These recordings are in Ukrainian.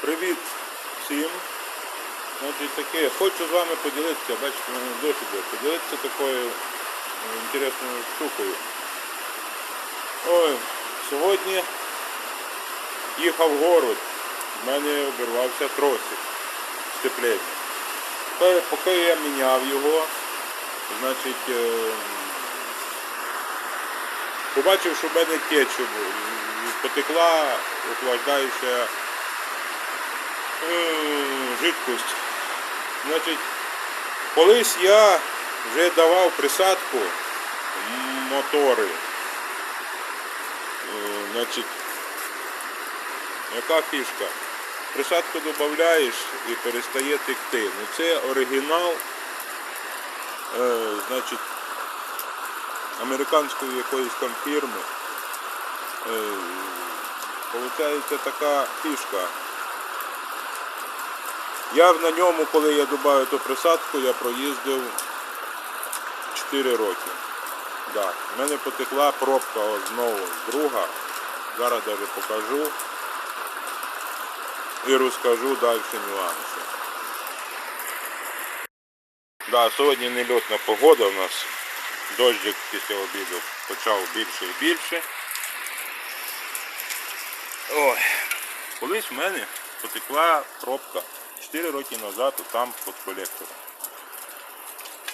Привіт всім. Значить, таке, хочу з вами поділитися, бачите, в мене досі поділитися такою е, інтересною штукою. Ой, сьогодні їхав в город, в мене обірвався тросик сцеплення. Поки- я міняв його, значить, е, побачив, що в мене кетчуп, потекла охлаждаюча е, жидкость. Значить, колись я вже давав присадку мотори. Значить, яка фішка? Присадку додаєш і перестає текти. Ну це оригінал, е, значить, американської якоїсь там фірми. Е, Получається така фішка. Я на ньому, коли я додав ту присадку, я проїздив 4 роки. Да. У мене потекла пробка знову друга. Зараз навіть покажу і розкажу далі нюанси. Да, сьогодні нельотна погода у нас. Дощик після обіду почав більше і більше. Ой. Колись в мене потекла пробка 4 роки назад там під колектором.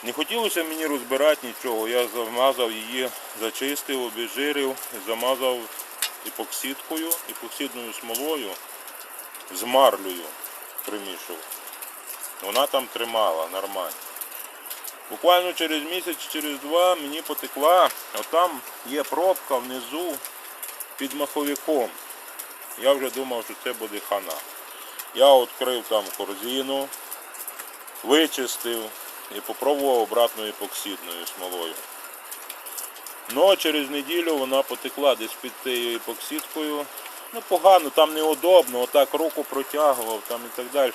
Не хотілося мені розбирати нічого, я замазав її, зачистив, обезжирив, замазав епоксидкою, епоксидною смолою, з марлею примішував. Вона там тримала нормально. Буквально через місяць, через два мені потекла, отам є пробка внизу під маховиком. Я вже думав, що це буде хана. Я відкрив там корзину, вичистив і попробував обратною епоксидною смолою. Ну, через неділю вона потекла десь під тією епоксидкою. Ну, погано, там неудобно, отак руку протягував там і так далі.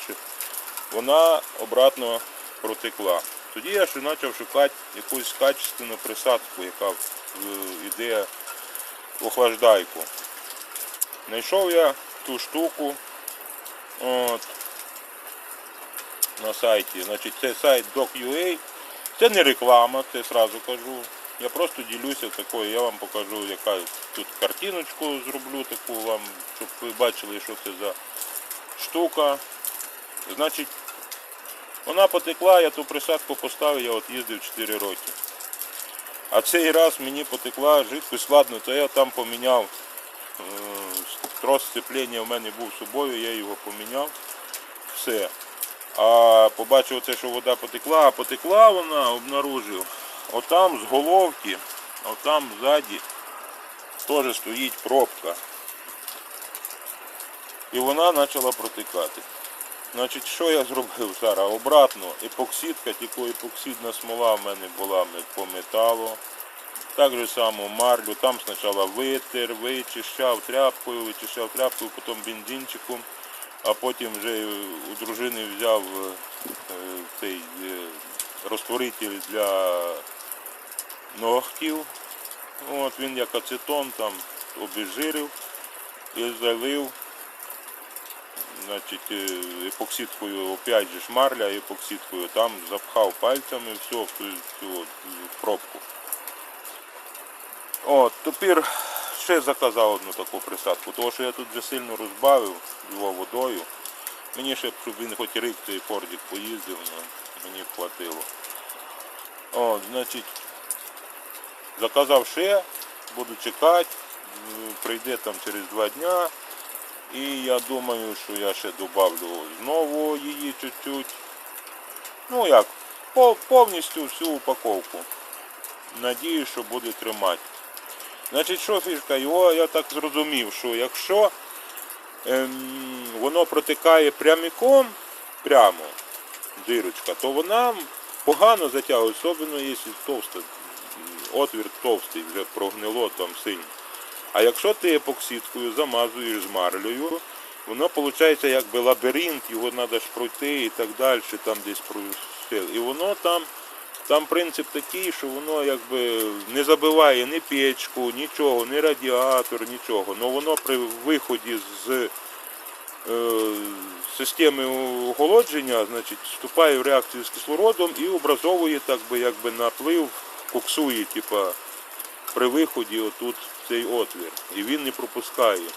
Вона обратно протекла. Тоді я ще почав шукати якусь качественну присадку, яка йде в охлаждайку. Знайшов я ту штуку от, на сайті. Значить, це сайт doc.ua. Це не реклама, це сразу кажу. Я просто ділюся такою, я вам покажу, яка тут картиночку зроблю таку вам, щоб ви бачили, що це за штука. Значить, вона потекла, я ту присадку поставив, я от їздив 4 роки. А цей раз мені потекла жидкость, ладно, то я там поміняв е, трос сцеплення в мене був з собою, я його поміняв. Все. А побачив оце, що вода потекла, а потекла вона, обнаружив. Отам з головки, отам ззаді теж стоїть пробка. І вона почала протикати. Значить, що я зробив зараз? Обратно, епоксидка, тільки епоксидна смола в мене була по металу. Так же само марлю, там спочатку витер, вичищав тряпкою, вичищав тряпкою, потім бензинчиком, а потім вже у дружини взяв е, е, цей е, розтворитель для ногтів. От він як ацетон там обезжирив і залив значить, епоксидкою, опять же ж марля епоксидкою, там запхав пальцями все в ту, цю пробку. От, тепер ще заказав одну таку присадку, тому що я тут вже сильно розбавив його водою. Мені ще, щоб він хоч рік цей фордик поїздив, ну, мені хватило. От, значить, заказав ще, буду чекати, прийде там через два дня. І я думаю, що я ще добавлю знову її чуть-чуть. Ну як, повністю всю упаковку. Надіюсь, що буде тримати. Значить, що фішка? Його я так зрозумів, що якщо ем, воно протикає прямиком, прямо дирочка, то вона погано затягує, особливо якщо товста, отвір товстий, вже прогнило там сильно. А якщо ти епоксидкою замазуєш з марлею, воно виходить якби лабіринт, його треба ж пройти і так далі, там десь пройти. І воно там, там принцип такий, що воно якби не забиває ні печку, нічого, ні радіатор, нічого. Але воно при виході з, е, системи охолодження, значить, вступає в реакцію з кислородом і образовує так би, якби наплив, коксує, типа, при виході отут цей отвір. І він не пропускає.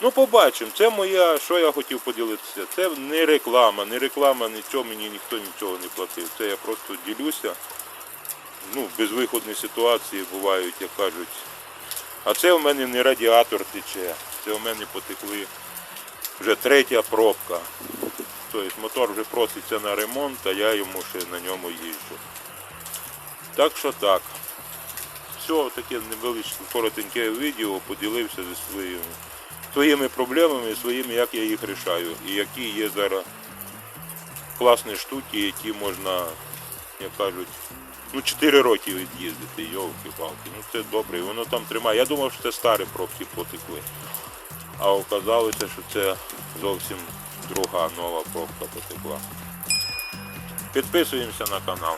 Ну, побачимо. Це моя, що я хотів поділитися. Це не реклама, не реклама, нічого мені ніхто нічого не платив. Це я просто ділюся. Ну, безвиходні ситуації бувають, як кажуть. А це у мене не радіатор тече. Це у мене потекли вже третя пробка. Тобто мотор вже проситься на ремонт, а я йому ще на ньому їжджу. Так що так. Все, таке невеличке коротеньке відео, поділився зі своїми, своїми проблемами, своїми, як я їх рішаю. І які є зараз класні штуки, які можна, як кажуть, ну 4 роки від'їздити, йовки-палки. Ну це добре, воно там тримає. Я думав, що це старі пробки потекли. А оказалося, що це зовсім друга нова пробка потекла. Підписуємося на канал.